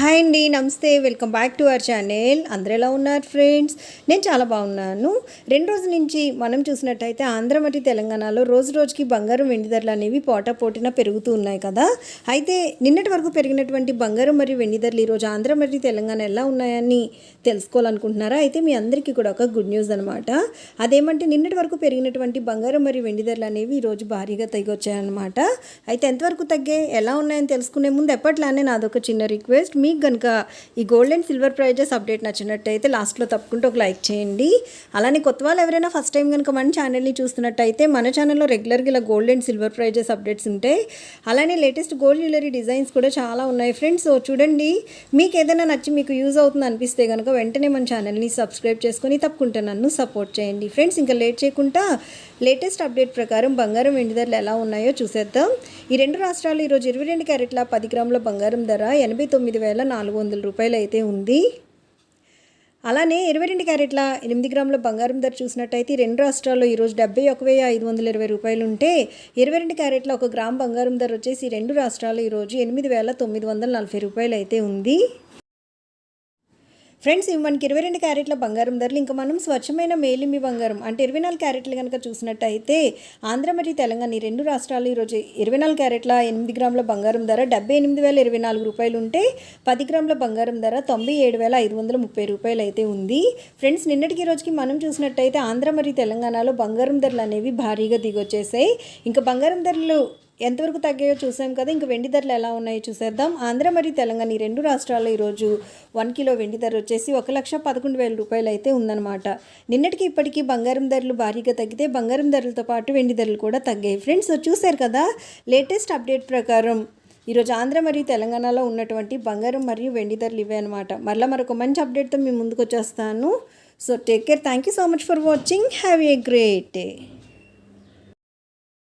Hi అండి నమస్తే. Welcome back to our channel. అందరూ ఎలా ఉన్నారు ఫ్రెండ్స్? నేను చాలా బాగున్నాను. రెండు రోజుల నుంచి మనం చూసినట్టయితే ఆంధ్ర మరియు తెలంగాణలో రోజు రోజుకి బంగారం వెండి ధరలు అనేవి పోటా పోటీన పెరుగుతూ ఉన్నాయి కదా. అయితే నిన్నటి వరకు పెరిగినటువంటి బంగారం మరియు వెండి ధరలు ఈరోజు ఆంధ్ర మరియు తెలంగాణ ఎలా ఉన్నాయని తెలుసుకోవాలనుకుంటున్నారా? అయితే మీ అందరికీ కూడా ఒక గుడ్ న్యూస్ అనమాట అదేమంటే నిన్నటి వరకు పెరిగినటువంటి బంగారం మరియు వెండి ధరలు అనేవి ఈరోజు భారీగా తగ్గొచ్చాయన్నమాట అయితే ఎంతవరకు తగ్గే ఎలా ఉన్నాయని తెలుసుకునే ముందు ఎప్పట్లానే నాదొక చిన్న రిక్వెస్ట్. మీ మీకు కనుక ఈ gold and silver prices update నచ్చినట్టయితే లాస్ట్లో తప్పకుండా ఒక లైక్ చేయండి. అలానే కొత్త వాళ్ళు ఎవరైనా ఫస్ట్ టైం కనుక మన ఛానల్ని చూస్తున్నట్టయితే మన ఛానల్లో రెగ్యులర్గా ఇలా gold and silver prices updates ఉంటాయి అలానే లేటెస్ట్ గోల్డ్ జ్యువెలరీ డిజైన్స్ కూడా చాలా ఉన్నాయి ఫ్రెండ్స్. సో చూడండి మీకు ఏదైనా నచ్చి మీకు యూజ్ అవుతుంది అనిపిస్తే కనుక వెంటనే మన ఛానల్ని సబ్స్క్రైబ్ చేసుకొని తప్పకుండా నన్ను సపోర్ట్ చేయండి. ఫ్రెండ్స్ ఇంకా లేట్ చేయకుండా లేటెస్ట్ అప్డేట్ ప్రకారం బంగారం వెండి ధరలు ఎలా ఉన్నాయో చూసేద్దాం. ఈ రెండు రాష్ట్రాలు ఈరోజు ఇరవై రెండు క్యారెట్ల పది గ్రాముల బంగారం ధర ఎనభై తొమ్మిది వేల నాలుగు వందల రూపాయలు అయితే ఉంది. అలానే ఇరవై రెండు క్యారెట్ల ఎనిమిది గ్రాముల బంగారం ధర చూసినట్టయితే రెండు రాష్ట్రాల్లో ఈరోజు డెబ్బై ఒక వెయ్యి ఐదు వందల ఇరవై రూపాయలు ఉంటే ఇరవై రెండు క్యారెట్ల ఒక గ్రామ్ బంగారం ధర వచ్చేసి రెండు రాష్ట్రాల్లో ఈరోజు ఎనిమిది వేల తొమ్మిది వందల నలభై రూపాయలు అయితే ఉంది. ఫ్రెండ్స్ ఇవి మనకి ఇరవై రెండు క్యారెట్ల బంగారం ధరలు. ఇంకా మనం స్వచ్ఛమైన మేలిమి బంగారం. అంటే ఇరవై నాలుగు క్యారెట్లు కనుక చూసినట్టయితే ఆంధ్ర మరియు తెలంగాణ ఈ రెండు రాష్ట్రాలు ఈరోజు ఇరవై నాలుగు క్యారెట్ల ఎనిమిది గ్రాముల బంగారం ధర డెబ్బై ఎనిమిది వేల ఇరవై నాలుగు రూపాయలు ఉంటే పది గ్రాముల బంగారం ధర తొంభై ఏడు వేల ఐదు వందల ముప్పై రూపాయలు అయితే ఉంది. ఫ్రెండ్స్ నిన్నటికి రోజుకి మనం చూసినట్టయితే ఆంధ్ర మరియు తెలంగాణలో బంగారం ధరలు అనేవి భారీగా దిగొచ్చేసాయి. ఇంకా బంగారం ధరలు ఎంతవరకు తగ్గాయో చూసాం కదా. ఇంక వెండి ధరలు ఎలా ఉన్నాయో చూసేద్దాం. ఆంధ్ర మరియు తెలంగాణ ఈ రెండు రాష్ట్రాల్లో ఈరోజు వన్ కిలో వెండి ధర వచ్చేసి ఒక లక్ష పదకొండు వేల రూపాయలు అయితే ఉందన్నమాట. నిన్నటికి ఇప్పటికీ బంగారం ధరలు భారీగా తగ్గితే బంగారం ధరలతో పాటు వెండి ధరలు కూడా తగ్గాయి. ఫ్రెండ్స్ చూశారు కదా లేటెస్ట్ అప్డేట్ ప్రకారం ఈరోజు ఆంధ్ర మరియు తెలంగాణలో ఉన్నటువంటి బంగారం మరియు వెండి ధరలు ఇవే అనమాట మరలా మరొక మంచి అప్డేట్తో మేము ముందుకు వచ్చేస్తాను. So take care. Thank you so much for watching. Have a great day.